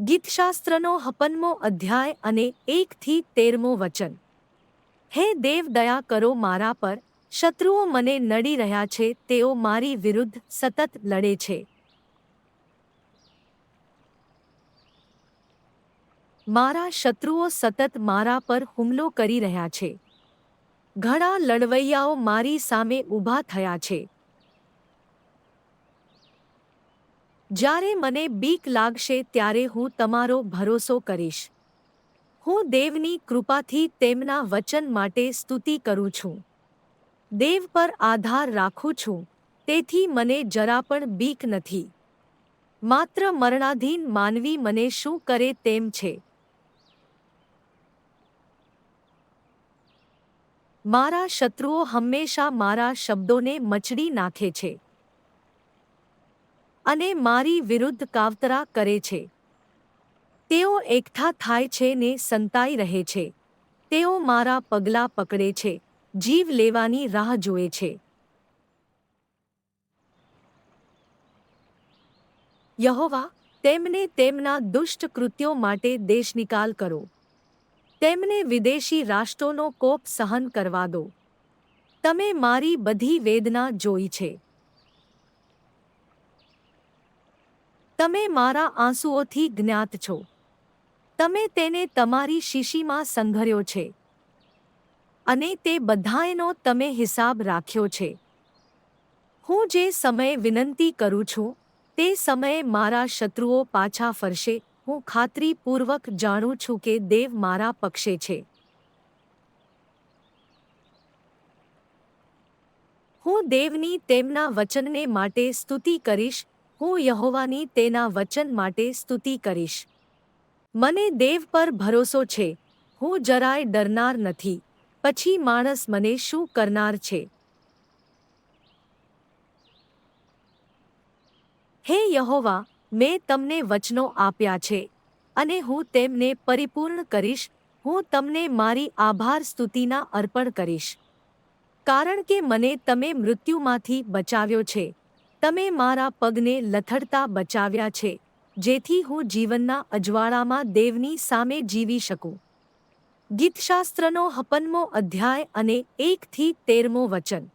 ગીતશાસ્ત્રનો હપનમો અધ્યાય અને એકથી તેરમો વચન. હે દેવ, દયા કરો મારા પર. શત્રુઓ મને નડી રહ્યા છે, તેઓ મારી વિરુદ્ધ સતત લડે છે. મારા શત્રુઓ સતત મારા પર હુમલો કરી રહ્યા છે. ઘણા લડવૈયાઓ મારી સામે ઊભા થયા છે. જ્યારે મને બીક લાગશે ત્યારે હું તમારો ભરોસો કરીશ. હું દેવની કૃપાથી તેમના વચન માટે સ્તુતિ કરું છું. દેવ પર આધાર રાખું છું, તેથી મને જરા પણ બીક નથી. માત્ર મરણાધીન માનવી મને શું કરે તેમ છે. મારા શત્રુઓ હંમેશા મારા શબ્દોને મચડી નાખે છે. અને મારી વિરુદ્ધ કાવતરા કરે છે. તેઓ એકઠા થાય છે ને સંતાઈ રહે છે. તેઓ મારા પગલાં પકડે છે, જીવ લેવાની રાહ જુએ છે. યહોવા, તેમને તેમના દુષ્ટ કૃત્યો માટે દેશનિકાલ કરો. તેમને વિદેશી રાષ્ટ્રોનો કોપ સહન કરવા દો. તમે મારી બધી વેદના જોઈ છે. તમે મારા આંસુઓથી જ્ઞાત છો. તમે તેને તમારી શીશીમાં સંઘર્યો છે. અને તે બધાએનો તમે હિસાબ રાખ્યો છે. હું જે સમયે વિનંતી કરું છું, તે સમયે મારા શત્રુઓ પાછા ફરશે. હું ખાતરીપૂર્વક જાણું છું કે દેવ મારા પક્ષે છે. હું દેવની તેમના વચનને માટે સ્તુતિ કરીશ હું યહોવાની તેના વચન માટે સ્તુતિ કરીશ. મને દેવ પર ભરોસો છે. હું જરાય ડરનાર નથી. પછી માણસ મને શું કરનાર છે? હે યહોવા, મેં તમને વચનો આપ્યા છે અને હું તેમને પરિપૂર્ણ કરીશ. હું તમને મારી આભાર સ્તુતિના અર્પણ કરીશ. કારણ કે મને તમે મૃત્યુમાંથી બચાવ્યો છે. તમે મારા પગને લથડતા બચાવ્યા છે, જેથી હું જીવનના અજવાળામાં દેવની સામે જીવી શકું. ગીતશાસ્ત્રનો હપનમો અધ્યાય અને એકથી તેરમો વચન.